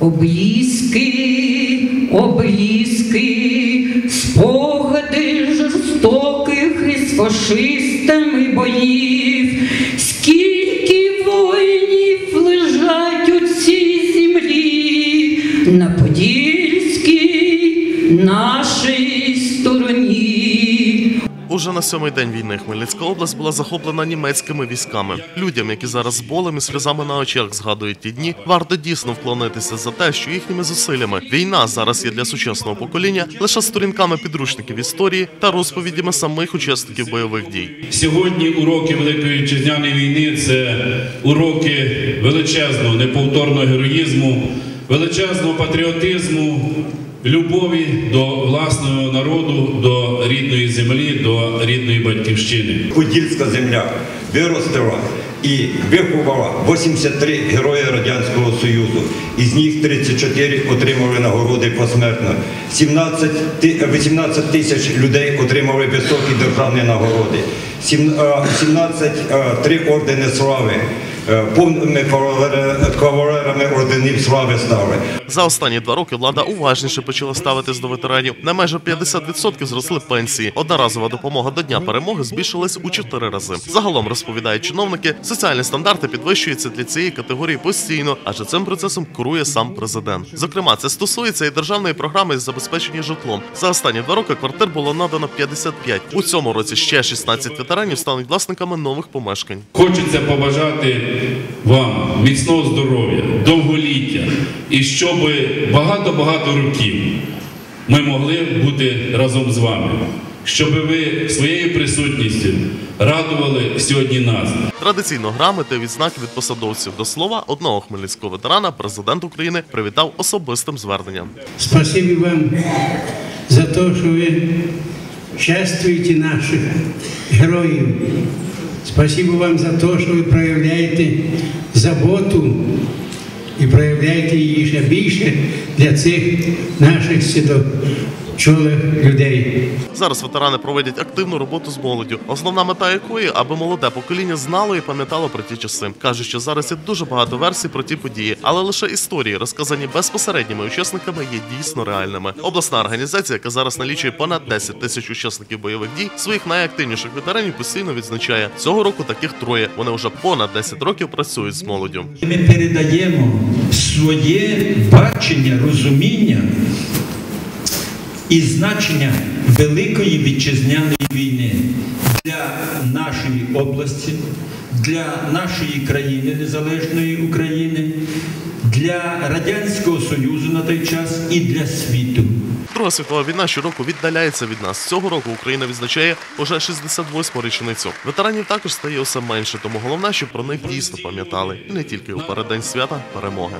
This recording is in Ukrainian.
Облізки, облізки, спогади жорстоких із фашистами боїв. Скільки воїнів лежать у цій землі на Подільській нашій. Уже на сьомий день війни Хмельницька область була захоплена німецькими військами. Людям, які зараз з болем і сльозами на очах згадують ті дні, варто дійсно вклонитися за те, що їхніми зусиллями війна зараз є для сучасного покоління лише сторінками підручників історії та розповідями самих учасників бойових дій. Сьогодні уроки Великої Вітчизняної війни це уроки величезного, неповторного героїзму, величезного патріотизму, любові до власного народу, до рідної землі, до рідної батьківщини. Подільська земля виростила і виховала 83 герої Радянського Союзу. Із них 34 отримали нагороди посмертно. 17, ти- 18 тисяч людей отримали високі державні нагороди. Сім- е, 17 е, три ордени слави. Е, Повними кавалери- орденів слави стали. За останні два роки влада уважніше почала ставитись до ветеранів. На майже 50% зросли пенсії. Одноразова допомога до дня перемоги збільшилась у чотири рази. Загалом розповідають чиновники, соціальні стандарти підвищуються для цієї категорії постійно, адже цим процесом керує сам президент. Зокрема, це стосується і державної програми з забезпечення житлом. За останні два роки квартир було надано 55. У цьому році ще 16 ветеранів стануть власниками нових помешкань. Хочеться побажати вам міцного здоров'я, довголіття і щоб багато-багато років ми могли бути разом з вами, щоб ви своєю присутністю радували сьогодні нас. Традиційно грамоти відзнаки від посадовців до слова одного хмельницького ветерана президент України привітав особистим зверненням. Спасибо вам за то, что вы чествуете наших героїв. Спасибо вам за то, що ви проявляєте заботу і проявляєте її ще більше для цих наших сідочолих людей. Зараз ветерани проводять активну роботу з молоддю, основна мета якої, аби молоде покоління знало і пам'ятало про ті часи. кажуть, що зараз є дуже багато версій про ті події, але лише історії, розказані безпосередніми учасниками, є дійсно реальними. Обласна організація, яка зараз налічує понад 10 тисяч учасників бойових дій, своїх найактивніших ветеранів постійно відзначає цього року. Таких троє. Вони вже понад 10 років працюють з молоддю. Ми передаємо своє бачення, розуміння і значення Великої вітчизняної війни для нашої області, для нашої країни, незалежної України, для Радянського Союзу на той час і для світу. Друга світова війна щороку віддаляється від нас. Цього року Україна відзначає уже 68-му річницю. Ветеранів також стає усе менше, тому головне, щоб про них дійсно пам'ятали і не тільки у переддень свята перемоги.